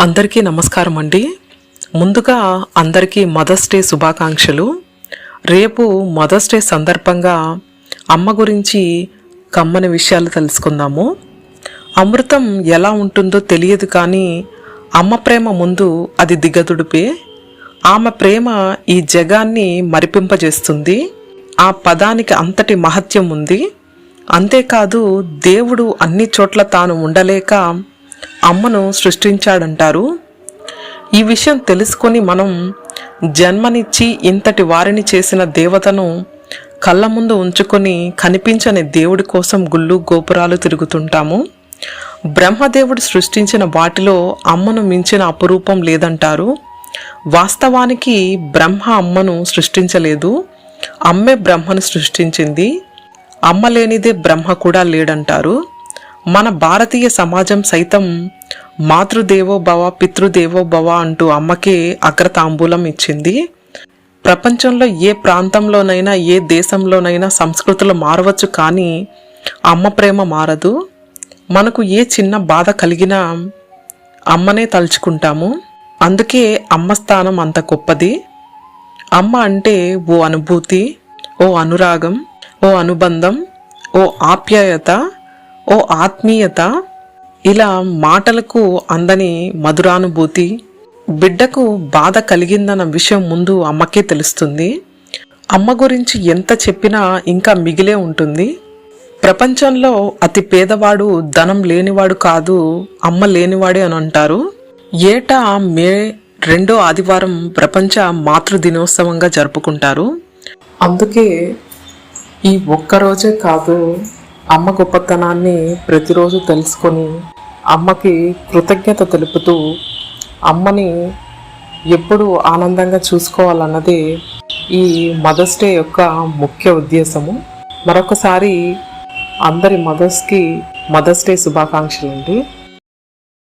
అందరికీ నమస్కారం అండి. ముందుగా అందరికీ మదర్స్ డే శుభాకాంక్షలు. రేపు మదర్స్ డే సందర్భంగా అమ్మ గురించి కమ్మని విషయాలు తెలుసుకుందాము. అమృతం ఎలా ఉంటుందో తెలియదు కానీ అమ్మ ప్రేమ ముందు అది దిగదుడిపే. ఆమె ప్రేమ ఈ జగాన్ని మరిపింపజేస్తుంది. ఆ పదానికి అంతటి మహత్యం ఉంది. అంతేకాదు దేవుడు అన్ని చోట్ల తాను ఉండలేక అమ్మను సృష్టించాడంటారు. ఈ విషయం తెలుసుకొని మనం జన్మనిచ్చి ఇంతటి వారిని చేసిన దేవతను కళ్ళ ముందు ఉంచుకొని కనిపించని దేవుడి కోసం గుళ్ళు గోపురాలు తిరుగుతుంటాము. బ్రహ్మదేవుడు సృష్టించిన వాటిలో అమ్మను మించిన అపురూపం లేదంటారు. వాస్తవానికి బ్రహ్మ అమ్మను సృష్టించలేదు. అమ్మే బ్రహ్మను సృష్టించింది. అమ్మ లేనిదే బ్రహ్మ కూడా లేడంటారు. మన భారతీయ సమాజం సైతం మాతృదేవో భవ పితృదేవో భవ అంటూ అమ్మకే అగ్రతాంబూలం ఇచ్చింది. ప్రపంచంలో ఏ ప్రాంతంలోనైనా ఏ దేశంలోనైనా సంస్కృతులు మారవచ్చు కానీ అమ్మ ప్రేమ మారదు. మనకు ఏ చిన్న బాధ కలిగినా అమ్మనే తలుచుకుంటాము. అందుకే అమ్మ స్థానం అంత గొప్పది. అమ్మ అంటే ఓ అనుభూతి ఓ అనురాగం ఓ అనుబంధం ఓ ఆప్యాయత ఓ ఆత్మీయత ఇలా మాటలకు అందని మధురానుభూతి బిడ్డకు బాధ కలిగిందన్న విషయం ముందు అమ్మకే తెలుస్తుంది. అమ్మ గురించి ఎంత చెప్పినా ఇంకా మిగిలే ఉంటుంది. ప్రపంచంలో అతి పేదవాడు ధనం లేనివాడు కాదు అమ్మ లేనివాడే అని అంటారు. ఏటా మే రెండో ఆదివారం ప్రపంచ మాతృ దినోత్సవంగా జరుపుకుంటారు. అందుకే ఈ ఒక్కరోజే కాదు అమ్మ గొప్పతనాన్ని ప్రతిరోజు తెలుసుకొని అమ్మకి కృతజ్ఞత తెలుపుతూ అమ్మని ఎప్పుడు ఆనందంగా చూసుకోవాలన్నది ఈ మదర్స్ డే యొక్క ముఖ్య ఉద్దేశము. మరొకసారి అందరి మదర్స్కి మదర్స్ డే శుభాకాంక్షలు అండి